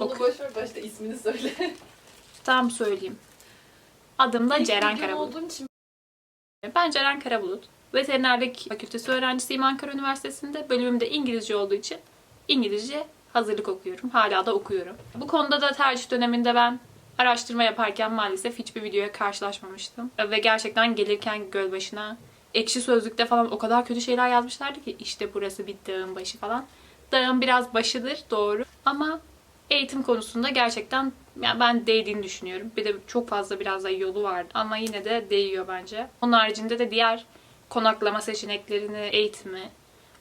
Bunu boş ver başta ismini söyle. Tam söyleyeyim. Adım da Ceren İlk videom Karabulut. olduğum için Ben Ceren Karabulut. Veterinerlik fakültesi öğrencisiyim Ankara Üniversitesi'nde. Bölümüm de İngilizce olduğu için İngilizce hazırlık okuyorum. Hala da okuyorum. Bu konuda da tercih döneminde ben araştırma yaparken maalesef hiçbir videoya karşılaşmamıştım. Ve gerçekten gelirken göl başına ekşi sözlükte falan o kadar kötü şeyler yazmışlardı ki işte burası bir dağın başı falan. Dağın biraz başıdır doğru ama eğitim konusunda gerçekten yani ben değdiğini düşünüyorum. Bir de çok fazla biraz da yolu vardı ama yine de değiyor bence. Onun haricinde de diğer konaklama seçeneklerini, eğitimi,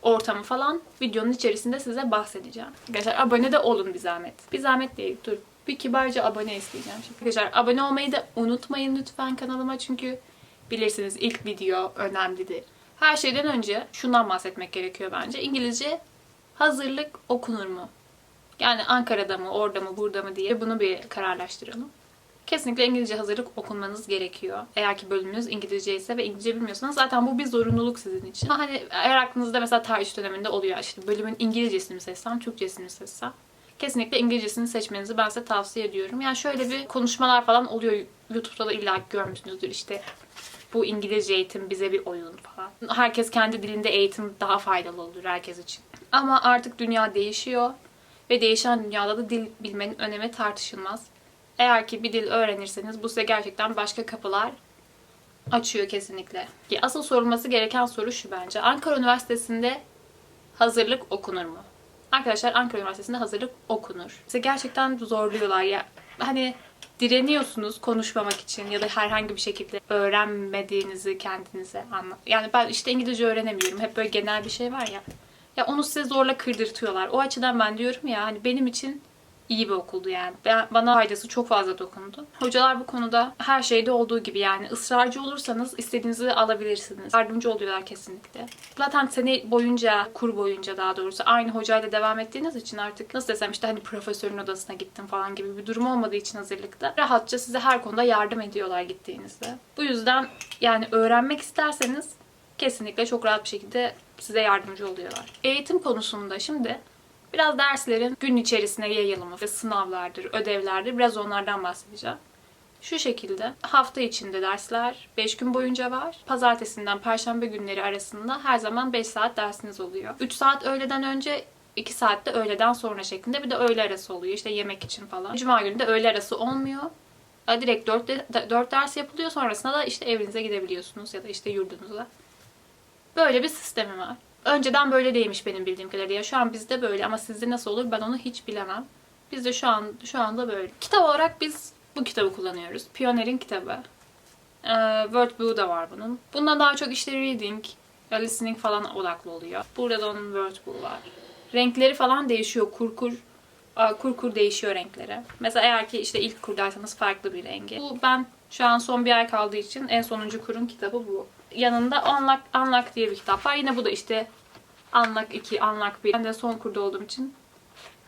ortamı falan videonun içerisinde size bahsedeceğim. Arkadaşlar abone de olun bir zahmet. Bir zahmet değil dur. Bir kibarca abone isteyeceğim şimdi. Arkadaşlar abone olmayı da unutmayın lütfen kanalıma çünkü bilirsiniz ilk video önemlidir. Her şeyden önce şundan bahsetmek gerekiyor bence. İngilizce hazırlık okunur mu? Yani Ankara'da mı, orada mı, burada mı diye bunu bir kararlaştıralım. Kesinlikle İngilizce hazırlık okunmanız gerekiyor. Eğer ki bölümünüz İngilizce ise ve İngilizce bilmiyorsanız zaten bu bir zorunluluk sizin için. Ama hani eğer aklınızda mesela tercih döneminde oluyor işte bölümün İngilizcesini mi seçsem, Türkçesini mi seçsem. Kesinlikle İngilizcesini seçmenizi ben size tavsiye ediyorum. Yani şöyle bir konuşmalar falan oluyor. YouTube'da da illa görmüşsünüzdür işte bu İngilizce eğitim bize bir oyun falan. Herkes kendi dilinde eğitim daha faydalı olur herkes için. Ama artık dünya değişiyor ve değişen dünyada da dil bilmenin önemi tartışılmaz. Eğer ki bir dil öğrenirseniz bu size gerçekten başka kapılar açıyor kesinlikle. Ki Asıl sorulması gereken soru şu bence. Ankara Üniversitesi'nde hazırlık okunur mu? Arkadaşlar Ankara Üniversitesi'nde hazırlık okunur. Size gerçekten zorluyorlar ya. Hani direniyorsunuz konuşmamak için ya da herhangi bir şekilde öğrenmediğinizi kendinize anla. Yani ben işte İngilizce öğrenemiyorum. Hep böyle genel bir şey var ya. Ya onu size zorla kırdırtıyorlar. O açıdan ben diyorum ya hani benim için iyi bir okuldu yani. Ben, bana faydası çok fazla dokundu. Hocalar bu konuda her şeyde olduğu gibi yani ısrarcı olursanız istediğinizi alabilirsiniz. Yardımcı oluyorlar kesinlikle. Zaten sene boyunca, kur boyunca daha doğrusu aynı hocayla devam ettiğiniz için artık nasıl desem işte hani profesörün odasına gittim falan gibi bir durum olmadığı için hazırlıkta rahatça size her konuda yardım ediyorlar gittiğinizde. Bu yüzden yani öğrenmek isterseniz kesinlikle çok rahat bir şekilde size yardımcı oluyorlar. Eğitim konusunda şimdi biraz derslerin gün içerisine yayılımı, sınavlardır, ödevlerdir biraz onlardan bahsedeceğim. Şu şekilde hafta içinde dersler 5 gün boyunca var. Pazartesinden perşembe günleri arasında her zaman 5 saat dersiniz oluyor. 3 saat öğleden önce 2 saat de öğleden sonra şeklinde bir de öğle arası oluyor işte yemek için falan. Cuma günü de öğle arası olmuyor. Direkt 4, 4 ders yapılıyor sonrasında da işte evinize gidebiliyorsunuz ya da işte yurdunuza. Böyle bir sistemi var. Önceden böyle değilmiş benim bildiğim kadarıyla. Şu an bizde böyle ama sizde nasıl olur ben onu hiç bilemem. Bizde şu an şu anda böyle. Kitap olarak biz bu kitabı kullanıyoruz. Pioneer'in kitabı. Ee, Wordbook da var bunun. Bunda daha çok işte reading, listening falan odaklı oluyor. Burada da onun Wordbook var. Renkleri falan değişiyor. Kurkur kur kur değişiyor renkleri. Mesela eğer ki işte ilk kurdaysanız farklı bir rengi. Bu ben şu an son bir ay kaldığı için en sonuncu kurun kitabı bu. Yanında Unlock, Unlock diye bir kitap var. Yine bu da işte Unlock 2, Unlock 1. Ben de son kurda olduğum için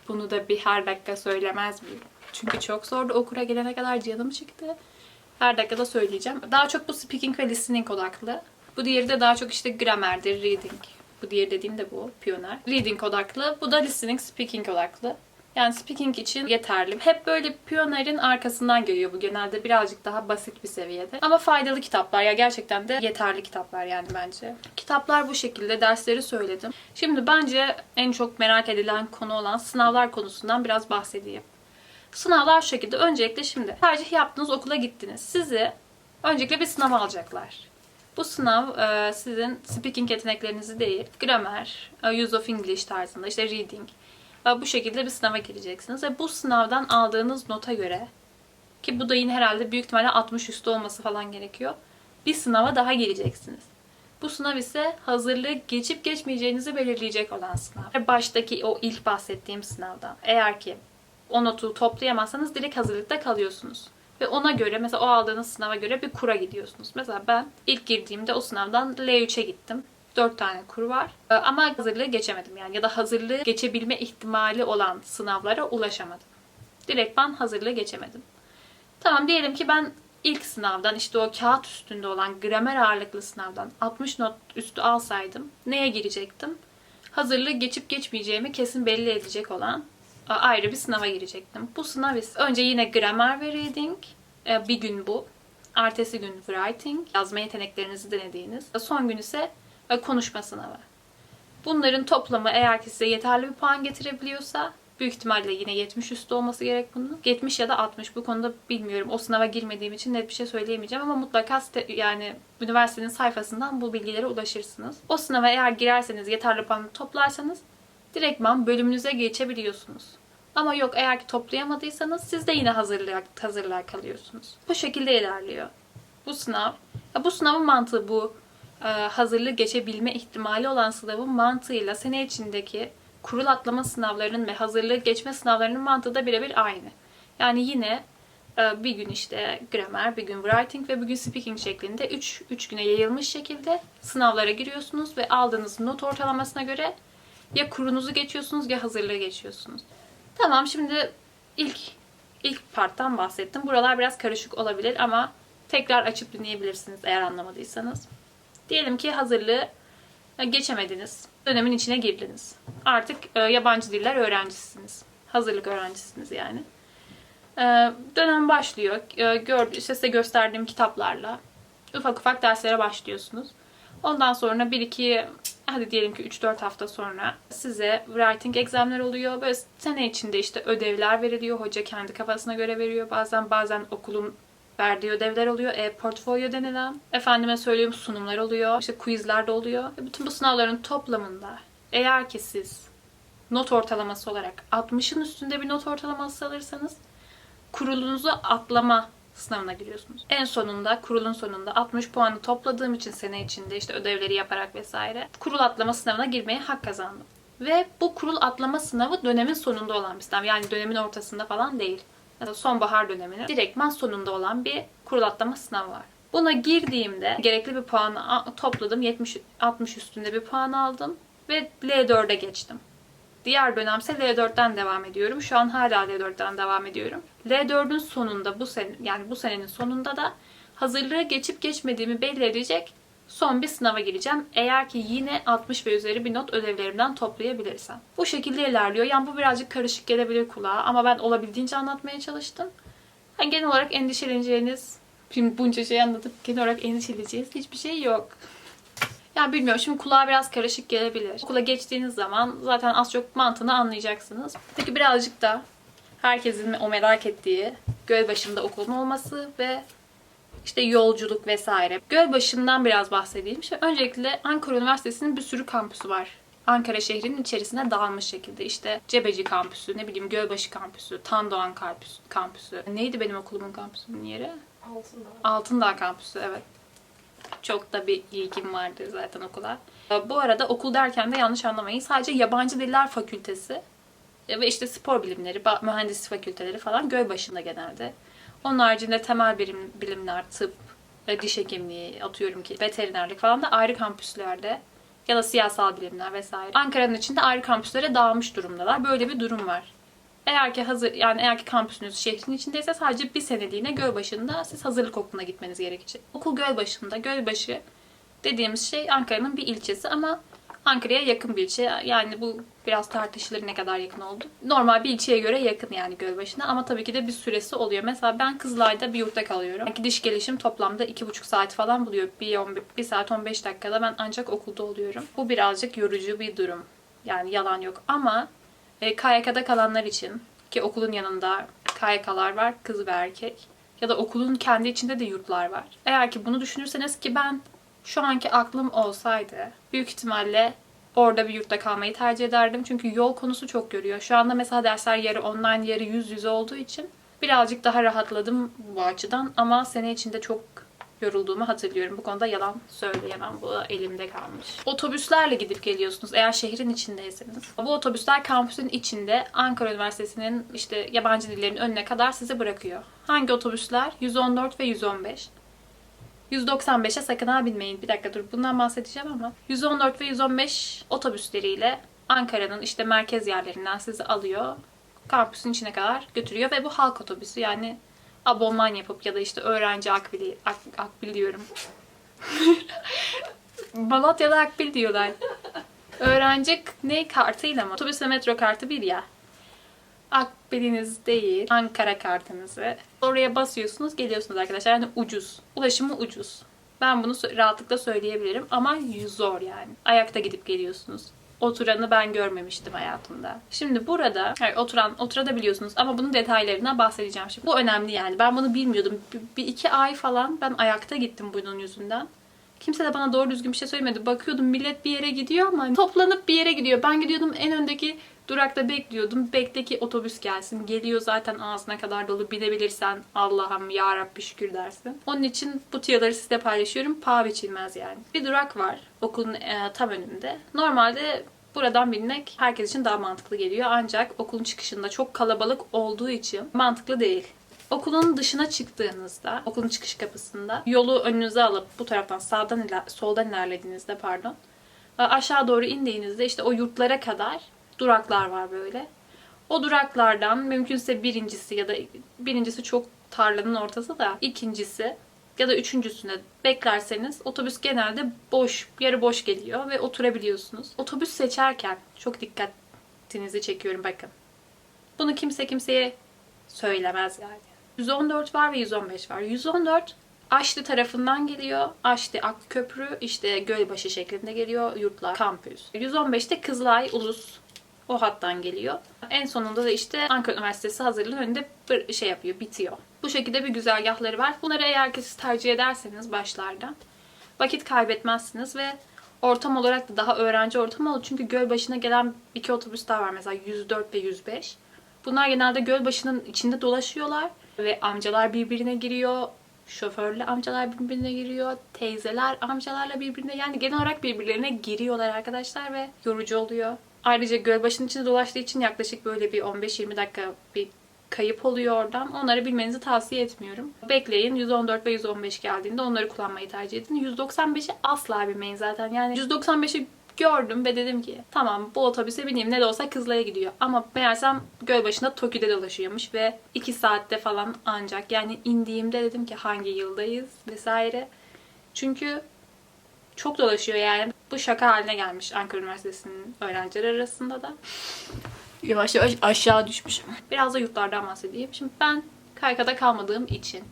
bunu da bir her dakika söylemez miyim? Çünkü çok zordu okura gelene kadar canım çıktı. Her dakikada söyleyeceğim. Daha çok bu speaking ve listening odaklı. Bu diğeri de daha çok işte gramerdir, reading. Bu diğeri dediğim de bu, piyoner. Reading odaklı. Bu da listening, speaking odaklı. Yani speaking için yeterli. Hep böyle piyonerin arkasından geliyor bu genelde birazcık daha basit bir seviyede. Ama faydalı kitaplar ya gerçekten de yeterli kitaplar yani bence. Kitaplar bu şekilde dersleri söyledim. Şimdi bence en çok merak edilen konu olan sınavlar konusundan biraz bahsedeyim. Sınavlar şu şekilde. Öncelikle şimdi tercih yaptınız okula gittiniz. Sizi öncelikle bir sınav alacaklar. Bu sınav e, sizin speaking yeteneklerinizi değil, gramer, e, use of English tarzında, işte reading, bu şekilde bir sınava gireceksiniz. Ve bu sınavdan aldığınız nota göre ki bu da yine herhalde büyük ihtimalle 60 üstü olması falan gerekiyor. Bir sınava daha gireceksiniz. Bu sınav ise hazırlığı geçip geçmeyeceğinizi belirleyecek olan sınav. Baştaki o ilk bahsettiğim sınavdan. Eğer ki o notu toplayamazsanız direkt hazırlıkta kalıyorsunuz. Ve ona göre mesela o aldığınız sınava göre bir kura gidiyorsunuz. Mesela ben ilk girdiğimde o sınavdan L3'e gittim. 4 tane kur var. Ee, ama hazırlığı geçemedim yani ya da hazırlığı geçebilme ihtimali olan sınavlara ulaşamadım. Direkt ben hazırlığı geçemedim. Tamam diyelim ki ben ilk sınavdan işte o kağıt üstünde olan gramer ağırlıklı sınavdan 60 not üstü alsaydım neye girecektim? Hazırlığı geçip geçmeyeceğimi kesin belli edecek olan ayrı bir sınava girecektim. Bu sınav ise önce yine gramer ve reading e, bir gün bu. Ertesi gün writing, yazma yeteneklerinizi denediğiniz. Son gün ise ve konuşmasına var. Bunların toplamı eğer ki size yeterli bir puan getirebiliyorsa büyük ihtimalle yine 70 üstü olması gerek bunun. 70 ya da 60 bu konuda bilmiyorum. O sınava girmediğim için net bir şey söyleyemeyeceğim ama mutlaka site, yani üniversitenin sayfasından bu bilgilere ulaşırsınız. O sınava eğer girerseniz yeterli puan toplarsanız direktman bölümünüze geçebiliyorsunuz. Ama yok eğer ki toplayamadıysanız siz de yine hazırlığa, hazırlığa kalıyorsunuz. Bu şekilde ilerliyor. Bu sınav. Ya bu sınavın mantığı bu. E, hazırlığı geçebilme ihtimali olan sınavın mantığıyla sene içindeki kurul atlama sınavlarının ve hazırlığı geçme sınavlarının mantığı da birebir aynı. Yani yine e, bir gün işte gramer, bir gün writing ve bir gün speaking şeklinde 3 3 güne yayılmış şekilde sınavlara giriyorsunuz ve aldığınız not ortalamasına göre ya kurunuzu geçiyorsunuz ya hazırlığı geçiyorsunuz. Tamam şimdi ilk ilk parttan bahsettim. Buralar biraz karışık olabilir ama tekrar açıp dinleyebilirsiniz eğer anlamadıysanız. Diyelim ki hazırlığı e, geçemediniz. Dönemin içine girdiniz. Artık e, yabancı diller öğrencisisiniz. Hazırlık öğrencisisiniz yani. E, dönem başlıyor. İşte size gösterdiğim kitaplarla ufak ufak derslere başlıyorsunuz. Ondan sonra 1 2 hadi diyelim ki 3-4 hafta sonra size writing examler oluyor. Böyle sene içinde işte ödevler veriliyor. Hoca kendi kafasına göre veriyor. Bazen bazen okulun verdiği ödevler oluyor. E-portfolyo denilen. Efendime söyleyeyim sunumlar oluyor. İşte quizler de oluyor. E, bütün bu sınavların toplamında eğer ki siz not ortalaması olarak 60'ın üstünde bir not ortalaması alırsanız kurulunuzu atlama sınavına giriyorsunuz. En sonunda kurulun sonunda 60 puanı topladığım için sene içinde işte ödevleri yaparak vesaire kurul atlama sınavına girmeye hak kazandım. Ve bu kurul atlama sınavı dönemin sonunda olan bir sınav. Yani dönemin ortasında falan değil ya da sonbahar döneminin direktman sonunda olan bir kurulatlama sınavı var. Buna girdiğimde gerekli bir puan topladım. 70 60 üstünde bir puan aldım ve L4'e geçtim. Diğer dönemse L4'ten devam ediyorum. Şu an hala L4'ten devam ediyorum. L4'ün sonunda bu sene yani bu senenin sonunda da hazırlığı geçip geçmediğimi belli edecek son bir sınava gireceğim. Eğer ki yine 60 ve üzeri bir not ödevlerimden toplayabilirsem. Bu şekilde ilerliyor. Yani bu birazcık karışık gelebilir kulağa ama ben olabildiğince anlatmaya çalıştım. Yani genel olarak endişeleneceğiniz, şimdi bunca şey anlatıp genel olarak endişeleneceğiniz hiçbir şey yok. Yani bilmiyorum şimdi kulağa biraz karışık gelebilir. Okula geçtiğiniz zaman zaten az çok mantığını anlayacaksınız. Peki birazcık da herkesin o merak ettiği göl başında okulun olması ve işte yolculuk vesaire. Gölbaşı'ndan biraz bahsedeyim. Şimdi öncelikle Ankara Üniversitesi'nin bir sürü kampüsü var. Ankara şehrinin içerisine dağılmış şekilde işte Cebeci kampüsü, ne bileyim Gölbaşı kampüsü, Tandoğan kampüsü, kampüsü. Neydi benim okulumun kampüsünün yeri? Altındağ. Altındağ kampüsü evet. Çok da bir ilgim vardı zaten okula. Ee, bu arada okul derken de yanlış anlamayın. Sadece Yabancı Diller Fakültesi e, ve işte spor bilimleri, mühendislik fakülteleri falan Gölbaşı'nda genelde. Onun haricinde temel bilim, bilimler, tıp, e, diş hekimliği atıyorum ki veterinerlik falan da ayrı kampüslerde ya da siyasal bilimler vesaire. Ankara'nın içinde ayrı kampüslere dağılmış durumdalar. Böyle bir durum var. Eğer ki hazır yani eğer ki kampüsünüz şehrin içindeyse sadece bir seneliğine Gölbaşı'nda siz hazırlık okuluna gitmeniz gerekecek. Okul Gölbaşı'nda. Gölbaşı dediğimiz şey Ankara'nın bir ilçesi ama Ankara'ya yakın bir ilçe. Yani bu biraz tartışılır ne kadar yakın oldu. Normal bir ilçeye göre yakın yani Gölbaşı'na ama tabii ki de bir süresi oluyor. Mesela ben Kızılay'da bir yurtta kalıyorum. Yani gidiş gelişim toplamda 2,5 saat falan buluyor. Bir, on, bir saat 15 dakikada ben ancak okulda oluyorum. Bu birazcık yorucu bir durum. Yani yalan yok ama e, KYK'da kalanlar için ki okulun yanında KYK'lar var kız ve erkek ya da okulun kendi içinde de yurtlar var. Eğer ki bunu düşünürseniz ki ben şu anki aklım olsaydı büyük ihtimalle orada bir yurtta kalmayı tercih ederdim. Çünkü yol konusu çok görüyor. Şu anda mesela dersler yarı online yarı yüz yüze olduğu için birazcık daha rahatladım bu açıdan ama sene içinde çok yorulduğumu hatırlıyorum. Bu konuda yalan söyleyemem. Bu elimde kalmış. Otobüslerle gidip geliyorsunuz eğer şehrin içindeyseniz. Bu otobüsler kampüsün içinde Ankara Üniversitesi'nin işte yabancı dillerin önüne kadar sizi bırakıyor. Hangi otobüsler? 114 ve 115. 195'e sakın ha binmeyin. Bir dakika dur bundan bahsedeceğim ama. 114 ve 115 otobüsleriyle Ankara'nın işte merkez yerlerinden sizi alıyor. Kampüsün içine kadar götürüyor ve bu halk otobüsü yani abonman yapıp ya da işte öğrenci akbili, ak, akbil diyorum. Malatya'da akbil diyorlar. Öğrenci ne kartıyla mı? Otobüs ve metro kartı bir ya. Akbiliniz değil, Ankara kartınızı. Oraya basıyorsunuz, geliyorsunuz arkadaşlar. Yani ucuz. Ulaşımı ucuz. Ben bunu rahatlıkla söyleyebilirim ama zor yani. Ayakta gidip geliyorsunuz. Oturanı ben görmemiştim hayatımda. Şimdi burada, hayır, oturan, oturabiliyorsunuz ama bunun detaylarından bahsedeceğim şimdi. Bu önemli yani. Ben bunu bilmiyordum. Bir, bir iki ay falan ben ayakta gittim bunun yüzünden. Kimse de bana doğru düzgün bir şey söylemedi. Bakıyordum millet bir yere gidiyor ama toplanıp bir yere gidiyor. Ben gidiyordum en öndeki durakta bekliyordum. Bekteki otobüs gelsin. Geliyor zaten ağzına kadar dolu. Binebilirsen Allah'ım ya Rabbi şükür dersin. Onun için bu tiyoları size paylaşıyorum. Paha biçilmez yani. Bir durak var okulun e, tam önünde. Normalde buradan binmek herkes için daha mantıklı geliyor. Ancak okulun çıkışında çok kalabalık olduğu için mantıklı değil. Okulun dışına çıktığınızda, okulun çıkış kapısında yolu önünüze alıp bu taraftan sağdan iler, soldan ilerlediğinizde pardon, e, aşağı doğru indiğinizde işte o yurtlara kadar duraklar var böyle. O duraklardan mümkünse birincisi ya da birincisi çok tarlanın ortası da ikincisi ya da üçüncüsüne beklerseniz otobüs genelde boş, yarı boş geliyor ve oturabiliyorsunuz. Otobüs seçerken çok dikkatinizi çekiyorum bakın. Bunu kimse kimseye söylemez yani. 114 var ve 115 var. 114 Aşlı tarafından geliyor. Aşlı Akköprü işte Gölbaşı şeklinde geliyor. Yurtlar, kampüs. 115 de Kızılay, Ulus o hattan geliyor. En sonunda da işte Ankara Üniversitesi hazırlığın önünde bir şey yapıyor, bitiyor. Bu şekilde bir güzergahları var. Bunları eğer ki siz tercih ederseniz başlarda vakit kaybetmezsiniz ve ortam olarak da daha öğrenci ortamı olur. Çünkü Gölbaşı'na gelen iki otobüs daha var mesela 104 ve 105. Bunlar genelde Gölbaşı'nın içinde dolaşıyorlar ve amcalar birbirine giriyor. Şoförle amcalar birbirine giriyor. Teyzeler amcalarla birbirine yani genel olarak birbirlerine giriyorlar arkadaşlar ve yorucu oluyor. Ayrıca Gölbaşı'nın içinde dolaştığı için yaklaşık böyle bir 15-20 dakika bir kayıp oluyor oradan. Onları bilmenizi tavsiye etmiyorum. Bekleyin 114 ve 115 geldiğinde onları kullanmayı tercih edin. 195'i asla binmeyin zaten. Yani 195'i gördüm ve dedim ki tamam bu otobüse bineyim ne de olsa Kızılay'a gidiyor. Ama meğersem Gölbaşı'nda Tokyo'da dolaşıyormuş ve 2 saatte falan ancak yani indiğimde dedim ki hangi yıldayız vesaire. Çünkü çok dolaşıyor yani. Bu şaka haline gelmiş Ankara Üniversitesi'nin öğrencileri arasında da. Yavaş yavaş aşağı düşmüşüm. Biraz da yurtlardan bahsedeyim. Şimdi ben Kayka'da kalmadığım için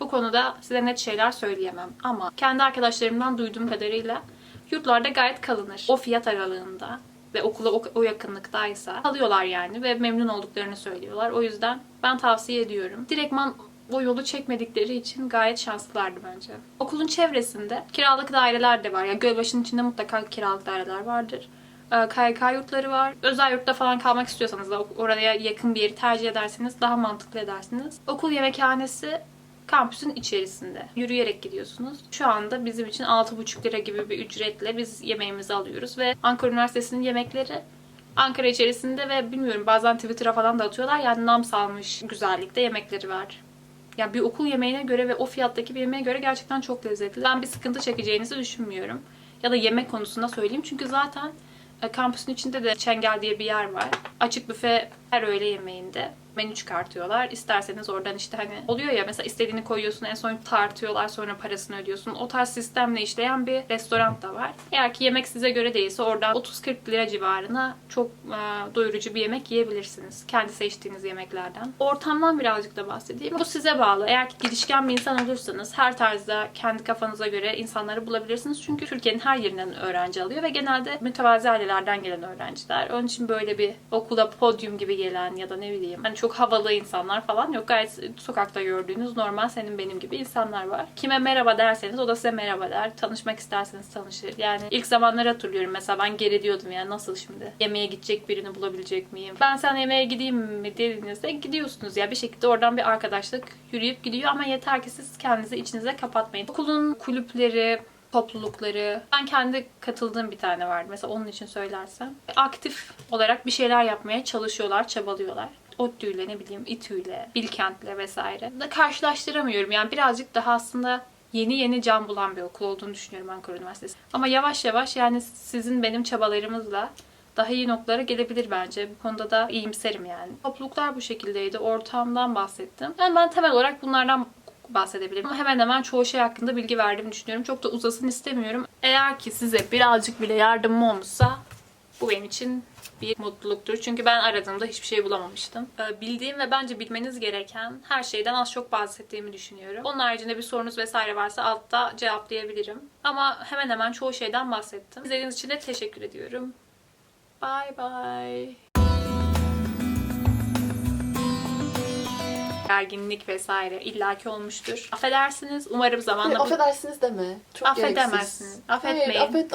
bu konuda size net şeyler söyleyemem. Ama kendi arkadaşlarımdan duyduğum kadarıyla yurtlarda gayet kalınır. O fiyat aralığında ve okula o, o yakınlıktaysa kalıyorlar yani ve memnun olduklarını söylüyorlar. O yüzden ben tavsiye ediyorum. Direktman o yolu çekmedikleri için gayet şanslılardı bence. Okulun çevresinde kiralık daireler de var. Yani Gölbaşı'nın içinde mutlaka kiralık daireler vardır. Ee, KYK yurtları var. Özel yurtta falan kalmak istiyorsanız da oraya yakın bir yeri tercih ederseniz daha mantıklı edersiniz. Okul yemekhanesi kampüsün içerisinde. Yürüyerek gidiyorsunuz. Şu anda bizim için 6,5 lira gibi bir ücretle biz yemeğimizi alıyoruz ve Ankara Üniversitesi'nin yemekleri Ankara içerisinde ve bilmiyorum bazen Twitter'a falan da atıyorlar. Yani nam salmış güzellikte yemekleri var. Yani bir okul yemeğine göre ve o fiyattaki bir yemeğe göre gerçekten çok lezzetli. Ben bir sıkıntı çekeceğinizi düşünmüyorum. Ya da yemek konusunda söyleyeyim. Çünkü zaten e, kampüsün içinde de Çengel diye bir yer var. Açık büfe her öğle yemeğinde menü çıkartıyorlar. İsterseniz oradan işte hani oluyor ya mesela istediğini koyuyorsun en son tartıyorlar sonra parasını ödüyorsun. O tarz sistemle işleyen bir restoran da var. Eğer ki yemek size göre değilse oradan 30-40 lira civarına çok e, doyurucu bir yemek yiyebilirsiniz. Kendi seçtiğiniz yemeklerden. Ortamdan birazcık da bahsedeyim. Bu size bağlı. Eğer ki girişken bir insan olursanız her tarzda kendi kafanıza göre insanları bulabilirsiniz. Çünkü Türkiye'nin her yerinden öğrenci alıyor ve genelde mütevazi ailelerden gelen öğrenciler. Onun için böyle bir okula podyum gibi gelen ya da ne bileyim hani çok havalı insanlar falan yok. Gayet sokakta gördüğünüz normal senin benim gibi insanlar var. Kime merhaba derseniz o da size merhaba der. Tanışmak isterseniz tanışır. Yani ilk zamanları hatırlıyorum mesela ben geri diyordum yani nasıl şimdi yemeğe gidecek birini bulabilecek miyim? Ben sen yemeğe gideyim mi dediğinizde gidiyorsunuz ya bir şekilde oradan bir arkadaşlık yürüyüp gidiyor ama yeter ki siz kendinizi içinize kapatmayın. Okulun kulüpleri, toplulukları. Ben kendi katıldığım bir tane vardı. Mesela onun için söylersem. Aktif olarak bir şeyler yapmaya çalışıyorlar, çabalıyorlar. ODTÜ'yle ne bileyim İTÜ'yle, Bilkent'le vesaire. Da karşılaştıramıyorum. Yani birazcık daha aslında yeni yeni can bulan bir okul olduğunu düşünüyorum Ankara Üniversitesi. Ama yavaş yavaş yani sizin benim çabalarımızla daha iyi noktalara gelebilir bence. Bu konuda da iyimserim yani. Topluluklar bu şekildeydi. Ortamdan bahsettim. Yani ben temel olarak bunlardan bahsedebilirim. Hemen hemen çoğu şey hakkında bilgi verdiğimi düşünüyorum. Çok da uzasın istemiyorum. Eğer ki size birazcık bile yardımım olmuşsa Bu benim için bir mutluluktur. Çünkü ben aradığımda hiçbir şey bulamamıştım. Ee, Bildiğim ve bence bilmeniz gereken her şeyden az çok bahsettiğimi düşünüyorum. Onun haricinde bir sorunuz vesaire varsa altta cevaplayabilirim. Ama hemen hemen çoğu şeyden bahsettim. İzlediğiniz için de teşekkür ediyorum. Bye bye. Gerginlik vesaire illaki olmuştur. Affedersiniz. Umarım zamanla bu... affedersiniz deme. Çok Affedemezsiniz. gereksiz. Affetmeyin. Hayır, affet, affet